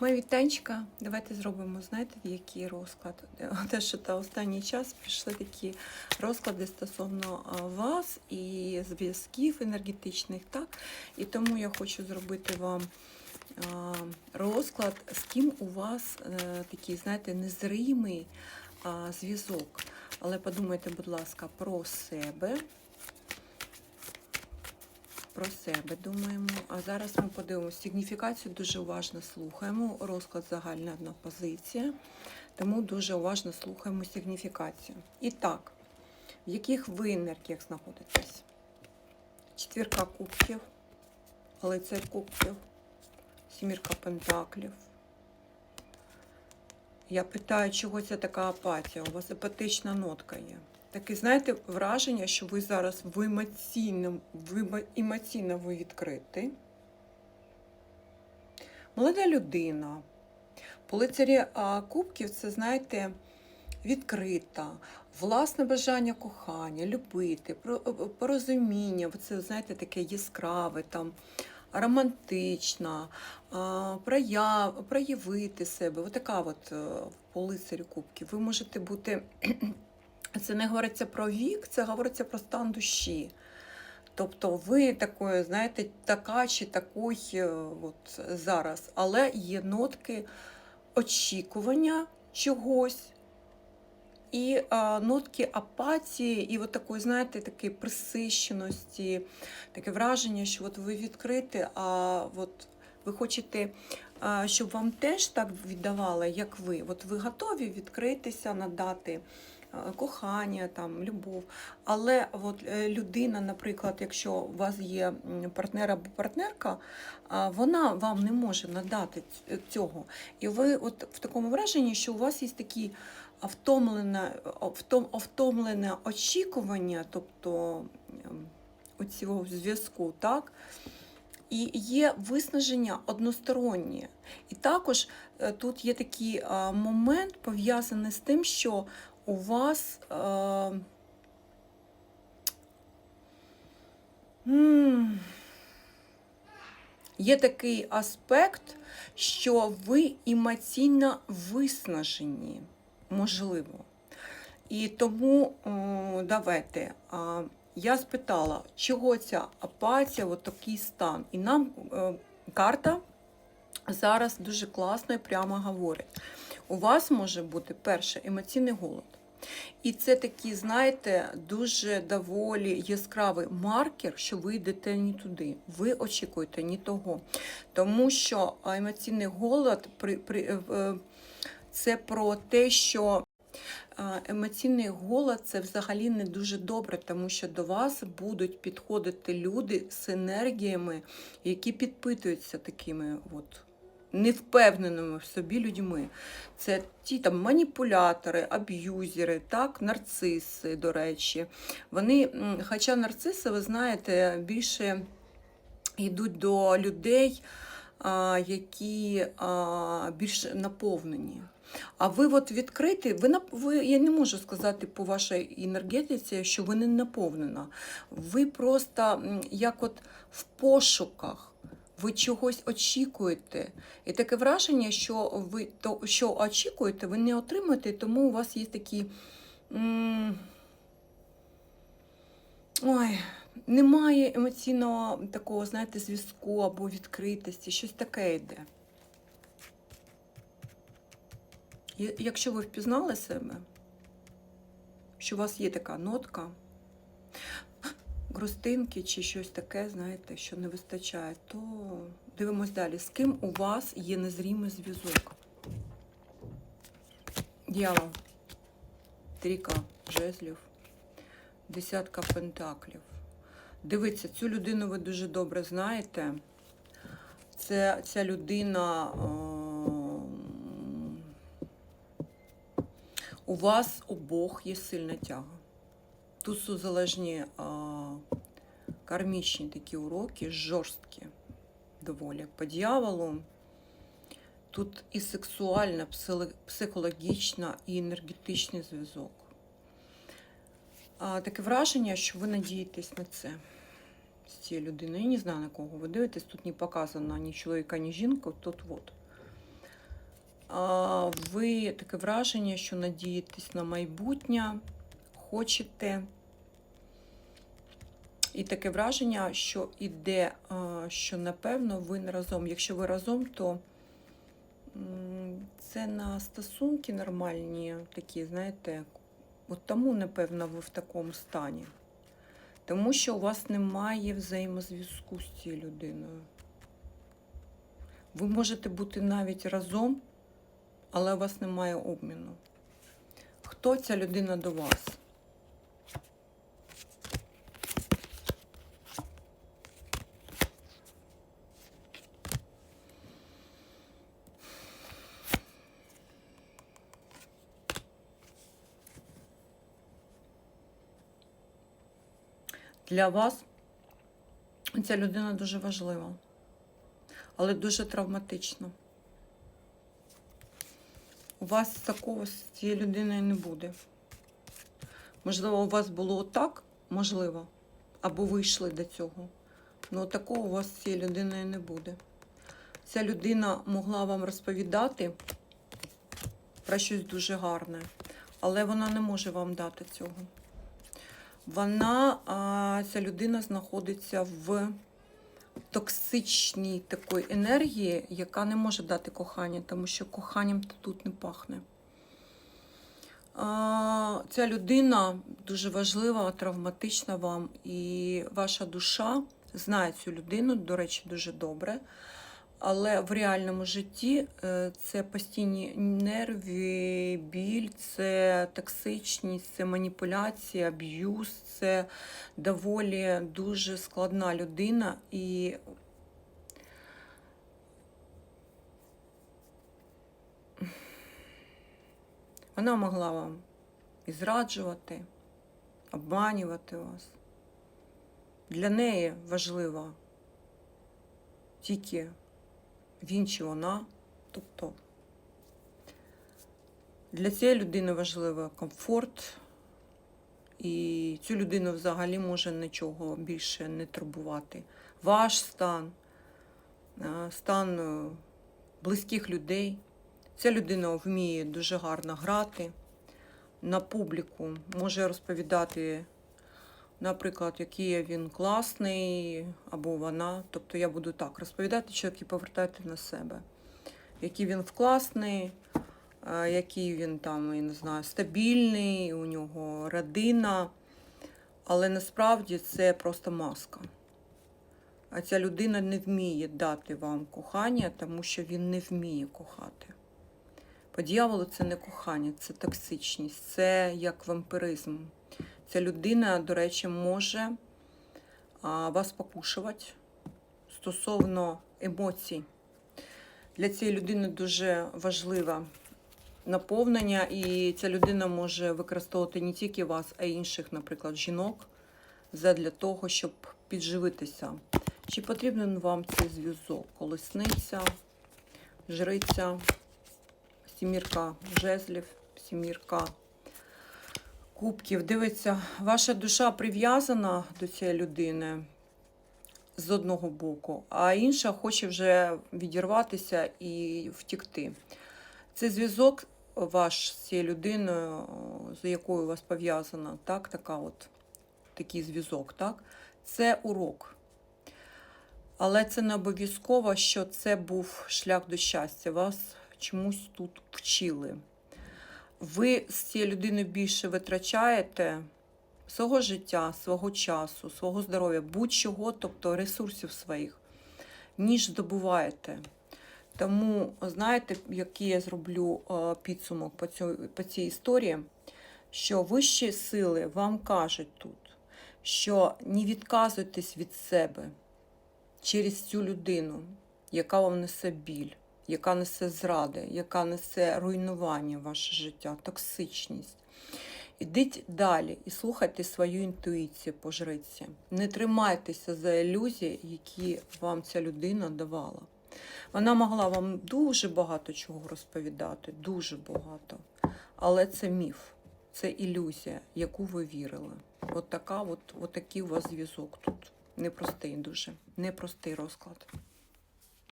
Моя вітанчика, давайте зробимо, знаєте, який розклад. Те, що та останній час пішли такі розклади стосовно вас і зв'язків енергетичних, так? І тому я хочу зробити вам розклад, з ким у вас е, такий, знаєте, незримий зв'язок. Але подумайте, будь ласка, про себе. Про себе думаємо. А зараз ми подивимося сигніфікацію, дуже уважно слухаємо. Розклад загальна одна позиція. Тому дуже уважно слухаємо сигніфікацію. І так, в яких ви енергіях знаходитесь? Четвірка кубків, лицар кубків, сімірка пентаклів. Я питаю, чого це така апатія? У вас апатична нотка є. Таке, знаєте, враження, що ви зараз в емоційно ви відкриті. Молода людина. По лицарі кубків це, знаєте, відкрита, власне бажання кохання, любити, порозуміння. Це, знаєте, таке яскраве, там, романтична, прояв, проявити себе. Отака от е, по лицарю кубків. Ви можете бути. Це не говориться про вік, це говориться про стан душі. Тобто ви такою, знаєте, така чи такий е, от зараз, але є нотки очікування чогось. І а, нотки апатії, і от такої, знаєте, такої присищеності, таке враження, що от ви відкриті, а от ви хочете, а, щоб вам теж так віддавали, як ви. От ви готові відкритися, надати кохання, там, любов. Але от е, людина, наприклад, якщо у вас є партнер або партнерка, вона вам не може надати цього. І ви от в такому враженні, що у вас є такі втомлене, втом, втомлене очікування, тобто ем, цього зв'язку, так? І є виснаження одностороннє. І також е, тут є такий е, момент пов'язаний з тим, що у вас е, є такий аспект, що ви емоційно виснажені, можливо. І тому давайте. Я спитала, чого ця апатія, от такий стан. І нам е, карта зараз дуже класно і прямо говорить. У вас може бути перше емоційний голод. І це такий, знаєте, дуже доволі яскравий маркер, що ви йдете не туди. Ви очікуєте не того. Тому що емоційний голод при, при, е, е, це про те, що емоційний голод це взагалі не дуже добре, тому що до вас будуть підходити люди з енергіями, які підпитуються такими от невпевненими в собі людьми. Це ті там маніпулятори, аб'юзери, так, нарциси, до речі. Вони, хоча нарциси, ви знаєте, більше йдуть до людей, які більш наповнені. А ви от відкриті, ви, ви, я не можу сказати по вашій енергетиці, що ви не наповнена. Ви просто як от в пошуках. Ви чогось очікуєте. І таке враження, що ви то, що очікуєте, ви не отримаєте, тому у вас є такі. Ой, немає емоційного такого, знаєте, зв'язку або відкритості, щось таке йде. Якщо ви впізнали себе, що у вас є така нотка, грустинки чи щось таке, знаєте, що не вистачає, то дивимось далі. З ким у вас є незрімий зв'язок? Дьявол. Трійка жезлів, десятка пентаклів. Дивіться, цю людину ви дуже добре знаєте. Це ця людина. ем, У вас обох є сильна тяга. Тут сузалежні а, кармічні такі уроки, жорсткі доволі. По дьяволу тут і сексуальна, психологічна, і енергетичний зв'язок. Таке враження, що ви надієтесь на це з цією людиною. Я не знаю, на кого ви дивитесь. Тут не показано ні чоловіка, ні жінку. Тут от. а, ви таке враження, що надієтесь на майбутнє, хочете. І таке враження, що іде, що напевно ви не разом. Якщо ви разом, то це на стосунки нормальні, такі, знаєте, от тому, напевно, ви в такому стані. Тому що у вас немає взаємозв'язку з цією людиною. Ви можете бути навіть разом, але у вас немає обміну. Хто ця людина до вас? Для вас ця людина дуже важлива, але дуже травматична. У вас такого з цією людиною не буде. Можливо, у вас було так, можливо, або ви йшли до цього. але такого у вас з цією людиною не буде. Ця людина могла вам розповідати про щось дуже гарне, але вона не може вам дати цього. Вона, ця людина знаходиться в токсичній такої енергії, яка не може дати кохання, тому що коханням тут не пахне. Ця людина дуже важлива, травматична вам, і ваша душа знає цю людину, до речі, дуже добре. Але в реальному житті е, це постійні нерви, біль, це токсичність, це маніпуляція, аб'юз, це доволі дуже складна людина і вона могла вам і зраджувати, обманювати вас. Для неї важливо тільки він чи вона. Тобто для цієї людини важливо комфорт, і цю людину взагалі може нічого більше не турбувати. Ваш стан, е, стан е, близьких людей. Ця людина вміє дуже гарно грати на публіку, може розповідати, наприклад, який він класний або вона. Тобто я буду так розповідати, чоловік і повертати на себе. Який він класний, який він там, я не знаю, стабільний, у нього родина. Але насправді це просто маска. А ця людина не вміє дати вам кохання, тому що він не вміє кохати. По дьяволу це не кохання, це токсичність, це як вампиризм. Ця людина, до речі, може вас покушувати стосовно емоцій. Для цієї людини дуже важливе наповнення, і ця людина може використовувати не тільки вас, а й інших, наприклад, жінок, для того, щоб підживитися. Чи потрібен вам цей зв'язок? Колесниця, жриця, сімірка жезлів, сімірка кубків. Дивиться, ваша душа прив'язана до цієї людини з одного боку, а інша хоче вже відірватися і втікти. Цей зв'язок ваш з цією людиною, з якою у вас пов'язана, так, така от, такий зв'язок, так, це урок. Але це не обов'язково, що це був шлях до щастя. Вас чомусь тут вчили. Ви з цією людиною більше витрачаєте свого життя, свого часу, свого здоров'я, будь-чого, тобто ресурсів своїх, ніж здобуваєте. Тому, знаєте, який я зроблю е, підсумок по, цю, по цій історії, що вищі сили вам кажуть тут, що не відказуйтесь від себе через цю людину, яка вам несе біль, яка несе зради, яка несе руйнування в ваше життя, токсичність. Ідіть далі і слухайте свою інтуїцію по жриці. Не тримайтеся за ілюзії, які вам ця людина давала. Вона могла вам дуже багато чого розповідати, дуже багато. Але це міф, це ілюзія, яку ви вірили. От така, от, от такий у вас зв'язок тут. Непростий дуже, непростий розклад.